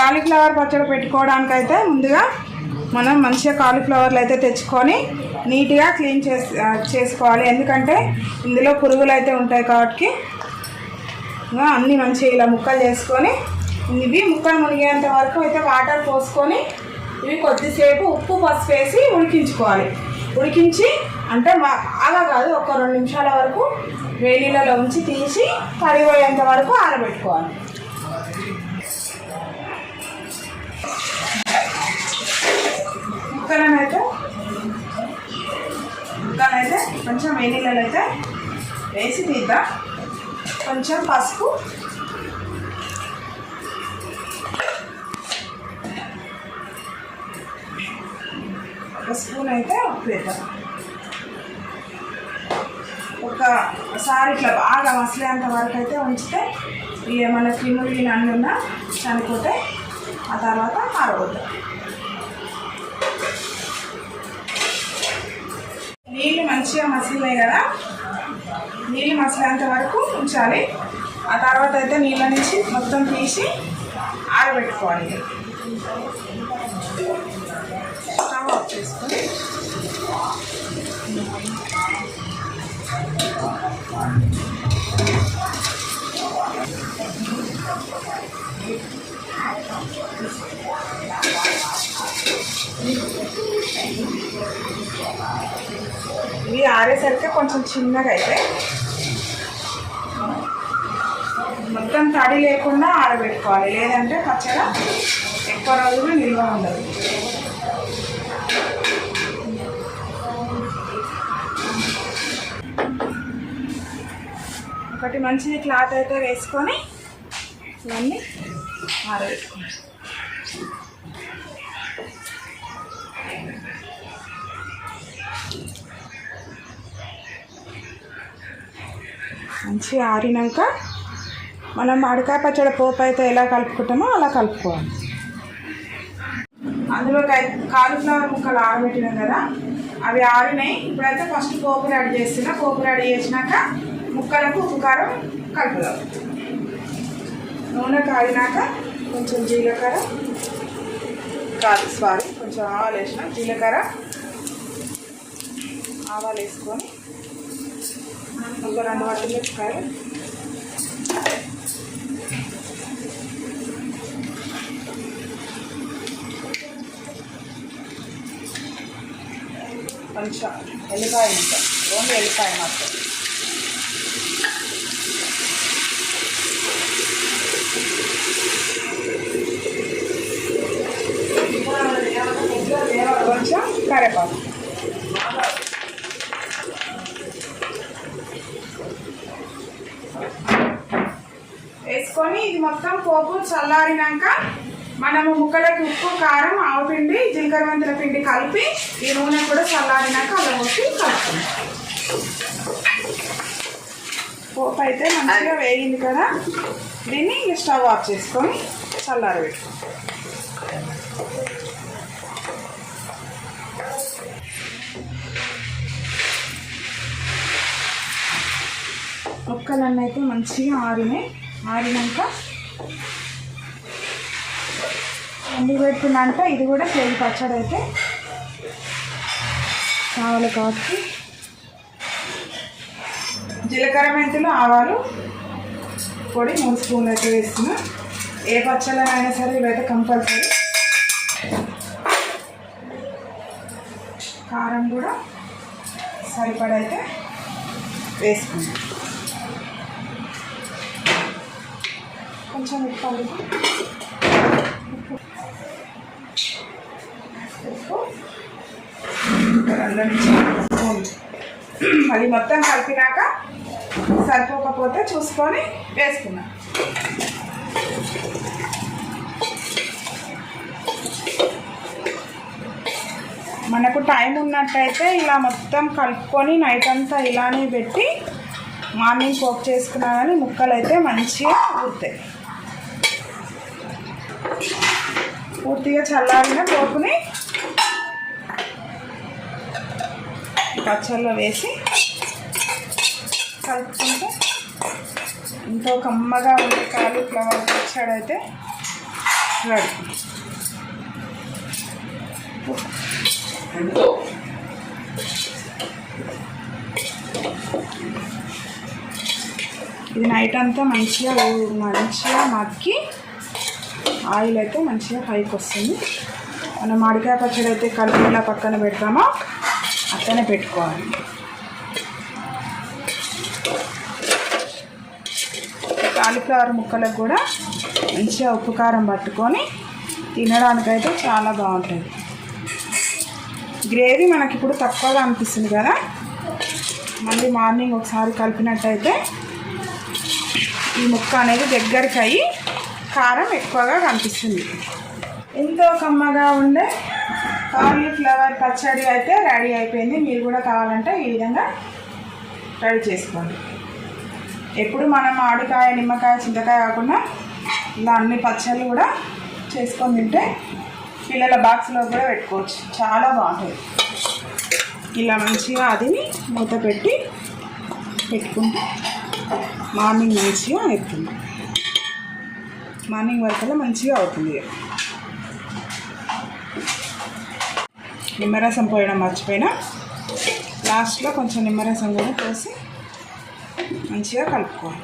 Cauliflower పచ్చడి పెట్టుకోవడానికైతే ముందుగా మనం మంచిగా కాలీఫ్లవర్లు అయితే తెచ్చుకొని నీట్గా క్లీన్ చేసి చేసుకోవాలి. ఎందుకంటే ఇందులో పురుగులు అయితే ఉంటాయి కాబట్టి ఇంకా అన్నీ మంచిగా ఇలా ముక్కలు చేసుకొని ఇవి ముక్కలు మునిగేంత వరకు అయితే వాటర్ పోసుకొని ఇవి కొద్దిసేపు ఉప్పు పసుపు వేసి ఉడికించుకోవాలి. ఉడికించి అంటే అలా బాగా కాదు ఒక రెండు నిమిషాల వరకు వేడిలలో ఉంచి తీసి కరిగిపోయేంత వరకు ఆరబెట్టుకోవాలి. కొంచెం అయితే వేసి తీద్దాం. కొంచెం పసుపు. ఒక స్పూన్ అయితే ఉప్పు వేద్దాం. ఒకసారి ఇట్లా బాగా మసలేంత వరకు అయితే ఉంచితే ఇక మన క్రిములు గిన్నె అన్నీ ఉన్నా చనిపోతే ఆ తర్వాత ఆరబోద్దాం నీళ్ళు మంచిగా మసిలినాయి కదా? నీళ్ళు మసిలేంత వరకు ఉంచాలి. ఆ తర్వాత అయితే నీళ్ళ నుంచి మొత్తం తీసి ఆరబెట్టుకోవాలి. స్టవ్ ఆఫ్ చేసుకొని ఇవి ఆరేసరికి కొంచెం చిన్నగా అయితే మొత్తం తడి లేకుండా ఆరబెట్టుకోవాలి. లేదంటే పచ్చగా ఎక్కువ రోజులు నిల్వ ఉండదు. ఒకటి మంచిది క్లాత్ అయితే వేసుకొని ఇవన్నీ ఆరబెట్టుకోవాలి మంచిగా ఆరినాక మనం అడకాయ పచ్చడి పోపు అయితే ఎలా కలుపుకుంటామో అలా కలుపుకోవాలి. అందులో కాలీఫ్లవర్ ముక్కలు ఆరబెట్టినాం కదా అవి ఆరినాయి. ఇప్పుడైతే ఫస్ట్ పోపు రెడీ చేస్తున్నా. పోపు రెడీ చేసినాక ముక్కలకు ఉప్పు కారం కలుపుదాం. నూనె కాగినాక కొంచెం జీలకర్ర కాదు సారీ కొంచెం ఆవాలు వేసిన జీలకర్ర ఆవాలు వేసుకొని ఒక రెండు వడ్డమిరపకాయలు కొంచెం ఎల్లిపాయ ఉంటాం ఓన్లీ ఎల్లిపాయ మాత్రం వేసుకొని ఇది మొత్తం పోపు చల్లారినాక మనము ముక్కలకి ఉప్పు కారం ఆవపిండి జీలకర్ర మెంతుల పిండి కలిపి ఈ నూనె కూడా చల్లారినాక అలా పోసి కలుపుకుంటాం పోపు అయితే మంచిగా వేగింది కదా. దీన్ని ఇంక స్టవ్ ఆఫ్ చేసుకొని చల్లారి పెట్టుకుంటాం. ముక్కలన్నీ అయితే మంచిగా ఆరినాయి. ఆడినాక ఎండి పెట్టినాక ఇది కూడా కేజీ పచ్చడి అయితే కావాలి కాబట్టి జీలకర్ర మెంతులు ఆవాలు పొడి మూడు స్పూన్లు అయితే వేస్తున్నా. ఏ పచ్చళ్ళనైనా సరే ఇవైతే కంపల్సరీ. కారం కూడా సరిపడైతే వేసుకున్నాం. కొంచెం ఉప్పు అందుకు ఉప్పు అది మొత్తం కలిపినాక సరిపోకపోతే చూసుకొని వేసుకున్నాం. మనకు టైం ఉన్నట్టయితే ఇలా మొత్తం కలుపుకొని నైట్ అంతా ఇలానే పెట్టి మార్నింగ్ పోపు చేసుకున్నా కానీ ముక్కలు అయితే మంచిగా ఊరుతాయి. పూర్తిగా చల్లారిన పోపుని పచ్చళ్ళలో వేసి కలుపుకుంటే ఎంతో కమ్మగా ఉండే కాలీఫ్లవర్ పచ్చడి అయితే రెడీ ఇది నైట్ అంతా మంచిగా మంచిగా మగ్గి ఆయిల్ అయితే మంచిగా పైకి వస్తుంది. మనం మామిడికాయ పచ్చడి అయితే కలిపిలా పక్కన పెడతామా? అక్కనే పెట్టుకోవాలి. కాలీఫ్లవర్ ముక్కలకు కూడా మంచిగా ఉప్పు కారం పట్టుకొని తినడానికైతే చాలా బాగుంటుంది. గ్రేవీ మనకి ఇప్పుడు తక్కువగా అనిపిస్తుంది కదా? మళ్ళీ మార్నింగ్ ఒకసారి కలిపినట్టయితే ఈ ముక్క అనేది దగ్గరికి అయ్యి కారం ఎక్కువగా కనిపిస్తుంది. ఎంతో కమ్మగా ఉండే కాలీఫ్లవర్ పచ్చడి అయితే రెడీ అయిపోయింది. మీరు కూడా కావాలంటే ఈ విధంగా రెడీ చేసుకోండి. ఎప్పుడు మనం ఆడికాయ నిమ్మకాయ చింతకాయ కాకుండా ఇలా అన్ని పచ్చళ్ళు కూడా చేసుకొని తింటే పిల్లల బాక్స్లో కూడా పెట్టుకోవచ్చు. చాలా బాగుంటుంది. ఇలా మంచిగా అదిని మూత పెట్టి పెట్టుకుంటే మార్నింగ్ మంచిగా అవుతుంది మార్నింగ్ వరకల్లా మంచిగా అవుతుంది. నిమ్మరసం పోయడం మర్చిపోయినా. లాస్ట్లో కొంచెం నిమ్మరసం కూడా పోసి మంచిగా కలుపుకోవాలి.